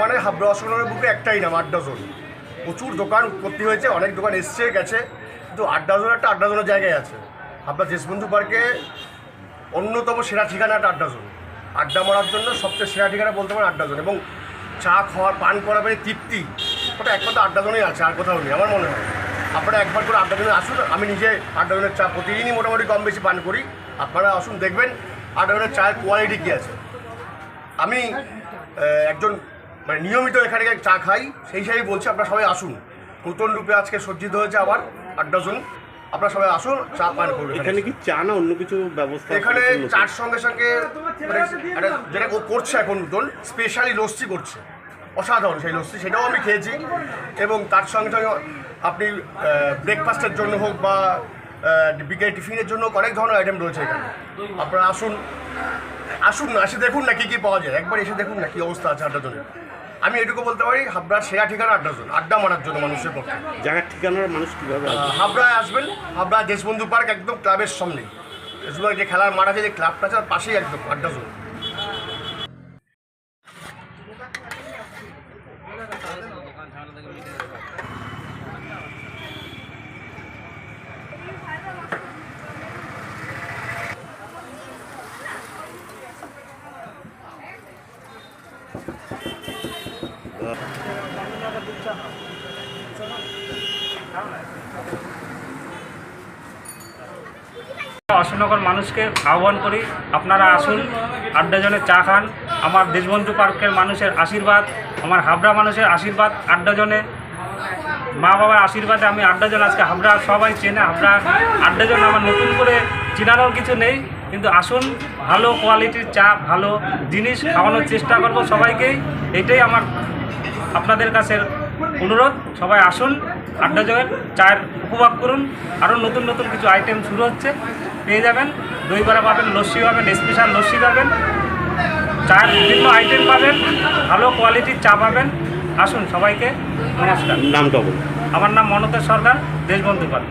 মানে হাবড়া অশোকনগরের বুকে একটাই নাম, আড্ডা জোন। প্রচুর দোকান উৎপত্তি হয়েছে, অনেক দোকান এসছে, গেছে। কিন্তু আড্ডা জোন একটা আড্ডা জোনের জায়গায় আছে। হাবড়া দেশবন্ধু পার্কে অন্যতম সেরা ঠিকানা একটা আড্ডা জোন। আড্ডা মারার জন্য সবচেয়ে সেরা ঠিকানা বলতে পারেন আড্ডা জোন। এবং চা খাওয়ার পান করা মানে তৃপ্তি, ওটা একমাত্র আড্ডা জোনেই আছে, আর কোথাও নেই, আমার মনে হয়। আপনারা একবার করে আড্ডা জোনে আসুন, আমি নিজে আড্ডা জোনের চা প্রতিদিনই মোটামুটি কম বেশি পান করি। আপনারা আসুন, দেখবেন আড্ডা জোনের চায়ের কোয়ালিটি কী আছে। আমি একজন মানে নিয়মিত এখানে গিয়ে চা খাই সেই হিসাবেই বলছি আপনারা সবাই আসুন। নতুন রূপে আজকে সজ্জিত হয়েছে আবার আড্ডা জোন আপনারা সবাই আসুন চা পান করবেন এখানে। কি চা না অন্য কিছু ব্যবস্থা এখানে চার সঙ্গে সঙ্গে মানে যেটা ও করছে এখন নতুন স্পেশালি লস্যি করছে। অসাধারণ সেই লস্যি সেটাও আমি খেয়েছি। এবং তার সঙ্গে সঙ্গে আপনি ব্রেকফাস্টের জন্য হোক বা বিকেল টিফিনের জন্য অনেক ধরনের আইটেম রয়েছে এখানে। আপনারা আসুন। আসুন না এসে দেখুন না কী কী পাওয়া যায়। একবার এসে দেখুন না কী অবস্থা আছে আড্ডা জনের। আমি এটুকু বলতে পারি হাবড়ার সেরা ঠিকানা আড্ডা জন আড্ডা মারার জন্য মানুষের পক্ষে। জায়গার ঠিকানার মানুষ কীভাবে হাবড়ায় আসবেন হাবড়া দেশবন্ধু পার্ক একদম ক্লাবের সামনে দেশবন্ধু যে খেলার মাঠ আছে যে ক্লাবটা আছে তার পাশেই একদম আড্ডা জোন। অশোকনগর মানুষকে আহ্বান করি, আপনারা আসুন, আড্ডা জনে চা খান। আমার দেশবন্ধু পার্কের মানুষের আশীর্বাদ, আমার হাবড়া মানুষের আশীর্বাদ, আড্ডা জনে। মা বাবার আশীর্বাদে আমি আড্ডা জন। আজকে হাবড়া সবাই চেনে, হাবড়া আড্ডা জন। আমার নতুন করে চেনানোর কিছু নেই। কিন্তু আসুন ভালো কোয়ালিটির চা ভালো জিনিস খাওয়ানোর চেষ্টা করব সবাইকেই এটাই আমার আপনাদের কাছে অনুরোধ। সবাই আসুন আড্ডা জয়ের চায়ের উপভোগ করুন। আরও নতুন নতুন কিছু আইটেম শুরু হচ্ছে পেয়ে যাবেন। দই বড়া পাবেন লস্যি পাবেন স্পেশাল লস্যি পাবেন। চায়ের বিভিন্ন আইটেম পাবেন ভালো কোয়ালিটির চা পাবেন। আসুন সবাইকে নমস্কার। নামটা বলুন। আমার নাম মনতের সরকার দেশবন্ধু পার্ক